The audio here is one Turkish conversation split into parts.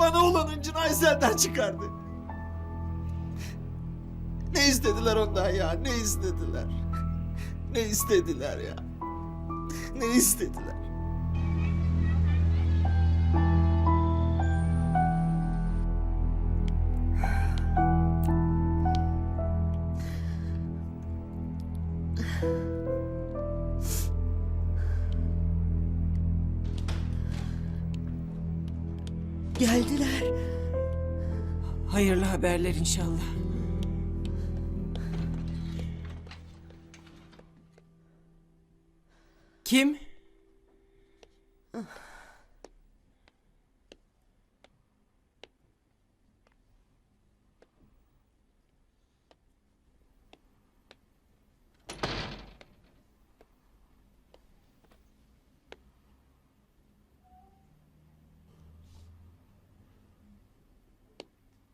Bana olan hıncını Aysel'den çıkardı. Ne istediler ondan ya? Ne istediler? Ne istediler ya? Ne istediler? Geldiler. Hayırlı haberler inşallah. Kim?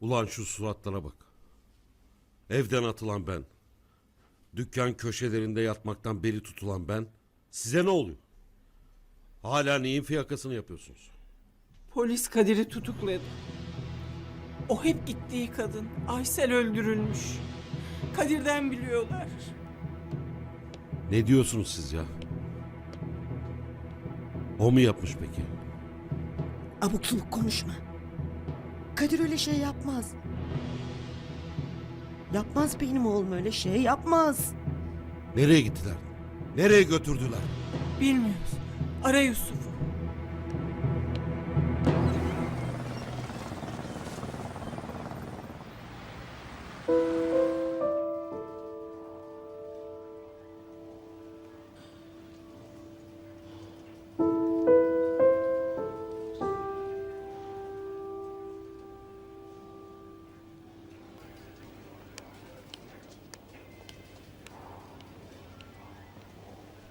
Ulan şu suratlara bak. Evden atılan ben. Dükkan köşelerinde yatmaktan beri tutulan ben. Size ne oluyor? Hala neyin fiyakasını yapıyorsunuz? Polis Kadir'i tutukladı. O hep gittiği kadın. Aysel öldürülmüş. Kadir'den biliyorlar. Ne diyorsunuz siz ya? O mu yapmış peki? Abuk subuk konuşma. Kadir öyle şey yapmaz. Yapmaz benim oğlum öyle şey yapmaz. Nereye gittiler? Nereye götürdüler? Bilmiyoruz. Ara Yusuf'u.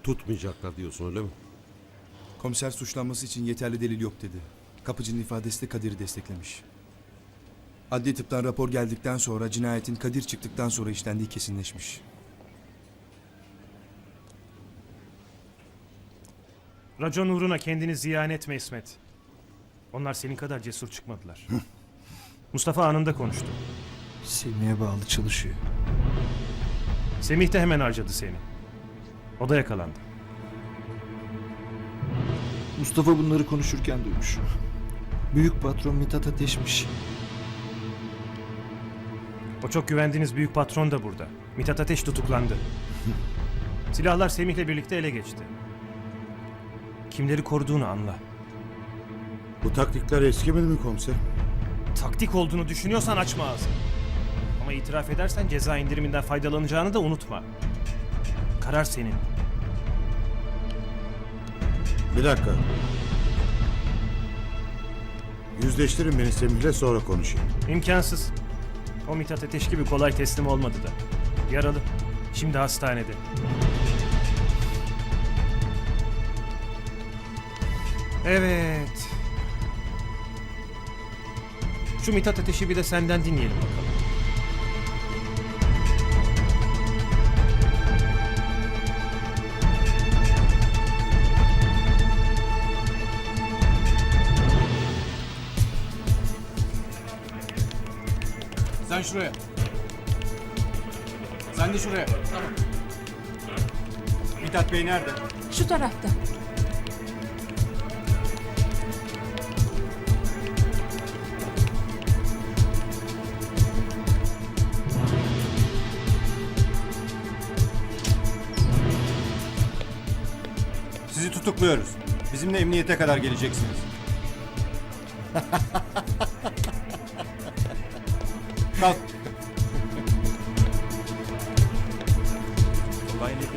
Tutmayacaklar diyorsun öyle mi? Komiser suçlanması için yeterli delil yok dedi. Kapıcının ifadesi de Kadir'i desteklemiş. Adli tıptan rapor geldikten sonra cinayetin Kadir çıktıktan sonra işlendiği kesinleşmiş. Racon uğruna kendini ziyan etme İsmet. Onlar senin kadar cesur çıkmadılar. Mustafa anında konuştu. Semih'e bağlı çalışıyor. Semih de hemen harcadı seni. O da yakalandı. Mustafa bunları konuşurken duymuş. Büyük patron Mithat Ateş'miş. O çok güvendiğiniz büyük patron da burada. Mithat Ateş tutuklandı. Silahlar Semih'le birlikte ele geçti. Kimleri koruduğunu anla. Bu taktikler eskimedi mi komiser? Taktik olduğunu düşünüyorsan açma ağzını. Ama itiraf edersen ceza indiriminden faydalanacağını da unutma. Karar senin. Bir dakika. Yüzleştirin beni Semih'le sonra konuşayım. İmkansız. O Mithat Ateş gibi kolay teslim olmadı da. Yaralı. Şimdi hastanede. Evet. Şu Mithat Ateş'i bir de senden dinleyelim bakalım. Şuraya. Sen de şuraya. Tamam. Mithat Bey nerede? Şu tarafta. Sizi tutukluyoruz. Bizimle emniyete kadar geleceksiniz. Kalk. Olay nedir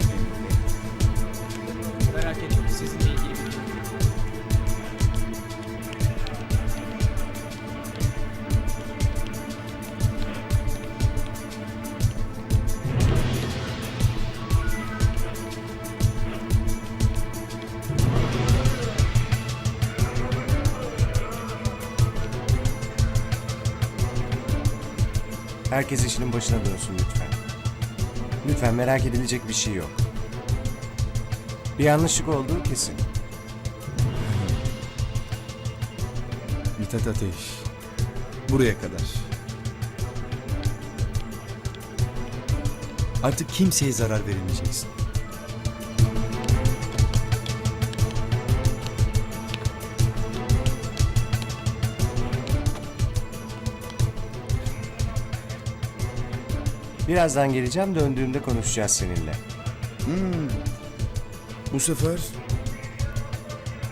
Herkes işinin başına dönsün lütfen. Lütfen merak edilecek bir şey yok. Bir yanlışlık olduğu kesin. Mithat Ateş. Buraya kadar. Artık kimseye zarar veremeyeceksin. Birazdan geleceğim döndüğümde konuşacağız seninle. Bu sefer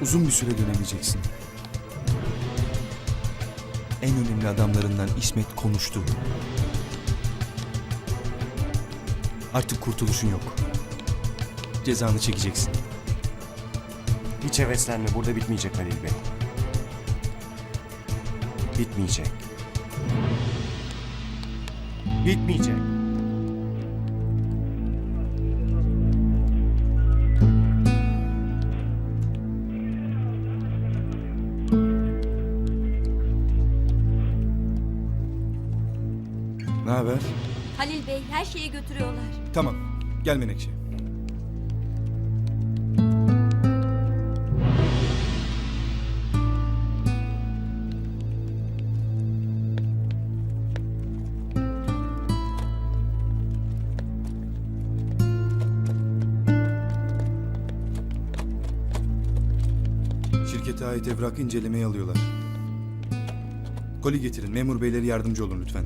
uzun bir süre dönemeyeceksin. En önemli adamlarından İsmet konuştu. Artık kurtuluşun yok. Cezanı çekeceksin. Hiç heveslenme burada bitmeyecek Halil Bey. Bitmeyecek. Bitmeyecek. Ne haber? Halil Bey her şeyi götürüyorlar. Tamam. Gel Menekşe. Şirkete ait evrak incelemeye alıyorlar. Koli getirin. Memur beyleri yardımcı olun lütfen.